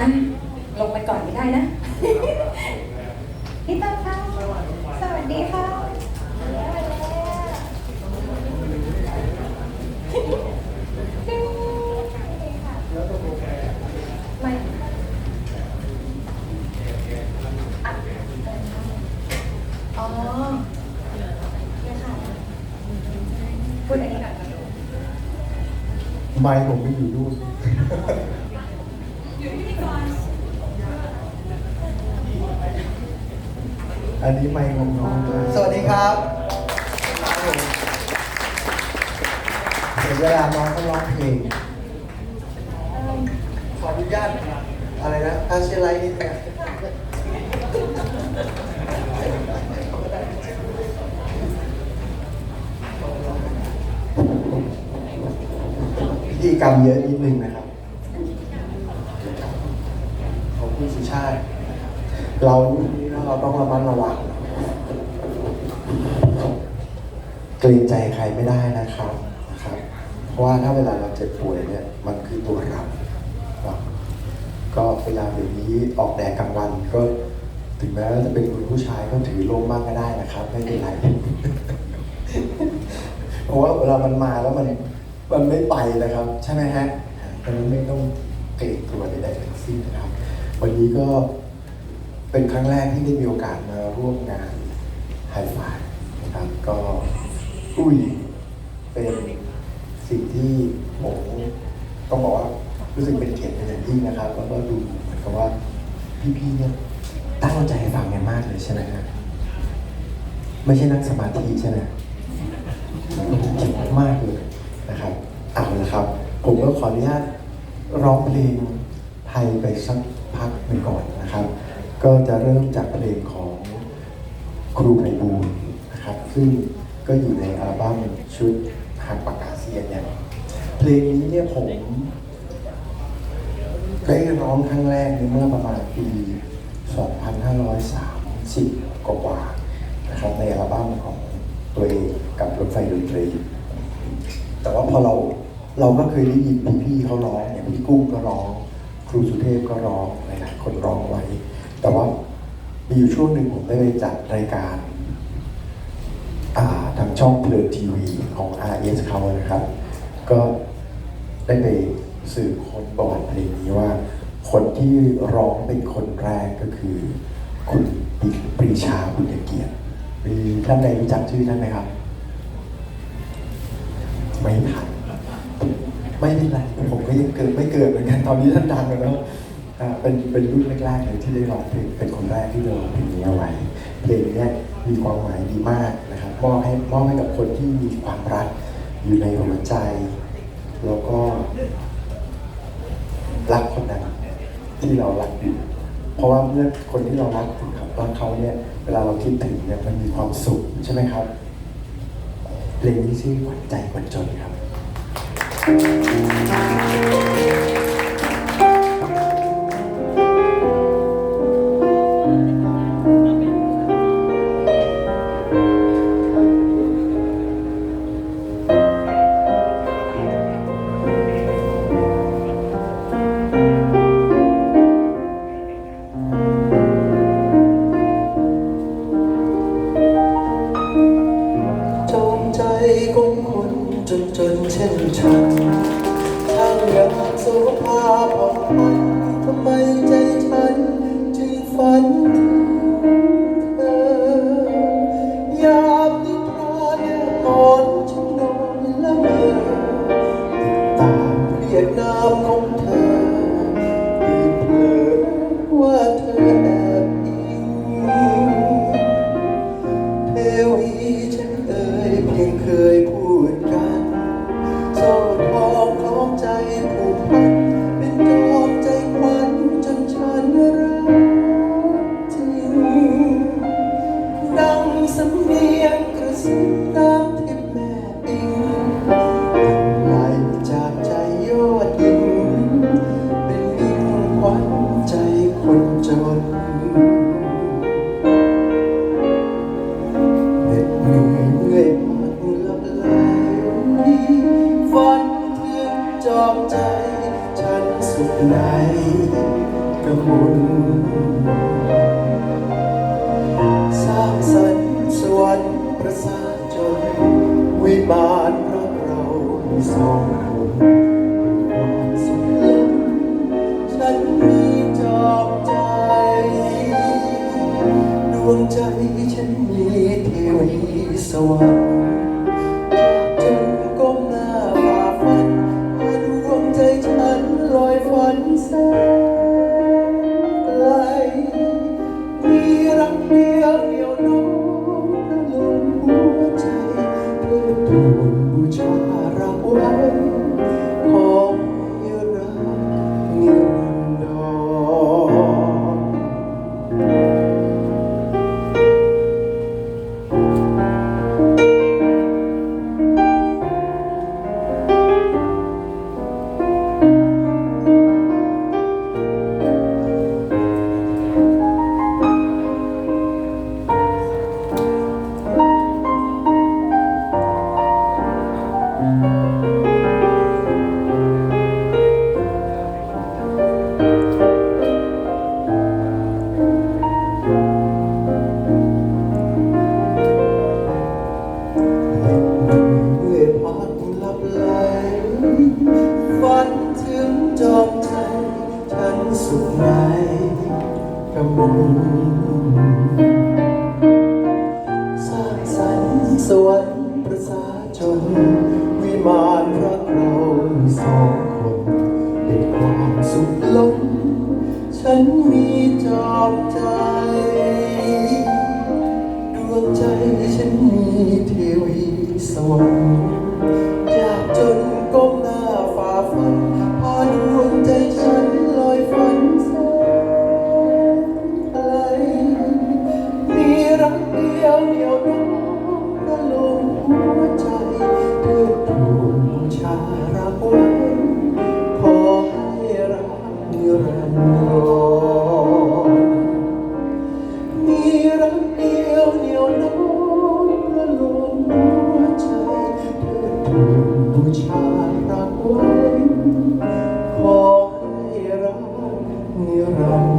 อะลงไปก่อนไม่ได้นะ พี่ต้นค่ะสวัสดีค่ะไม่อะอ๋อเนี่ยค่ะพูดอันนี้ก่อนค่ะ ไมค์ผมไม่อยู่นู่น อันนี้ไมค์ของน้องนะสวัสดีครับเดี๋ยวเวลาน้องเขาร้องเพลง ขออนุญาตอะไรนะอาเชียไลท์นิดนึงพิธีกรรมเยอะนิดนึงนะครับ ของพี่สุชาติ เรานี่เระมัดระวังเกรงใจใครไม่ได้นะครับนะครับ เพราะว่าถ้าเวลาเราเจ็บป่วยเนี่ยมันคือตัวเราก็เวลาเดี๋ยวนี้ออกแดดกลางวันก็ถึงแม้ว่าจะเป็นคุณผู้ชายก็ถือร่มบ้างก็ได้นะครับ ไม่เป็นไรเพราะว่าเวลามันมาแล้วมันมันไม่ไปนะครับ ใช่ไหมฮะดังนั้นไม่ต้องเกรงกลัวใดๆทั้งสิ้นนะครับ วันนี้ก็ เป็นครั้งแรกที่ได้มีโอกาสมาร่วมงานไฮไฟนะครับ ก็อุ้ยเป็นสิ่งที่ผมต้องบอกว่ารู้สึกเป็นเกียรติเป็นอย่างยิ่งนะครับ แล้วก็ดูเหมือนกับว่าพี่ๆเนี่ยตั้งใจฟังกันมากเลยใช่ไหมฮะไม่ใช่นั่งสมาธิใช่ไหมเจ็บมากเลยนะครับเอาละครับ ผมก็ขออนุญาตร้องเพลงไทยไปสักพักหนึ่งก่อนนะครับ ก็จะเริ่มจากเพลงของครูไพบูลย์นะครับ ซึ่งก็อยู่ในอัลบั้มชุดหักปากกาเซียนเนี่ยเพลงนี้เนี่ยผมได้ร้องครั้งแรกในเมื่อประมาณปี 2530 กว่าๆนะครับในอัลบั้มของตัวเองกับรถไฟดนตรีแต่ว่าพอเราเราก็เคยได้ยินพี่ๆเขาร้องอย่างพี่กุ้งก็ร้อง ครูสุเทพก็ร้องหลายๆคนร้องไว้ แต่ว่ามีอยู่ช่วงหนึ่งผมได้ไปจัดรายการาทางช่องเพลินทีวีของ RS เขานะครับ ก็ได้ไปสืบค้นประวัติเพลงนี้ว่า คนที่ร้องเป็นคนแรกก็คือ คุณปรีชาบุญเกียรติมีท่านใดรู้จักชื่อท่านไหมครับ ไม่ทันไม่เป็นไรผมก็ยังเกิดไม่เกิดเหมือนกันตอนนี้ท่านดังแล้ว เป็นเป็นรุ่นแรกๆเลยที่ได้ร้องเพลงเป็นคนแรกที่ได้ร้องเพลงนี้เอาไว้ เพลงนี้มีความหมายดีมากนะครับมอบให้มอบให้กับคนที่มีความรักอยู่ในหัวใจ แล้วก็รักคนนั้นที่เรารักอยู่เพราะว่าเมื่อคนที่เรารักรักเขาเนี่ยเวลาเราคิดถึงเนี่ยมันมีความสุขใช่ไหมครับเพลงนี้ชื่อหวานใจคนจนครับ นจนเใจฉันมีเทวีสว่าง สร้างสรรค์สวรประชาชนวิมานรักเราสองคนเป็นความสุขล้นฉันมีจอบใจดวงใจฉันมีเทวีสวรรค์ You're right.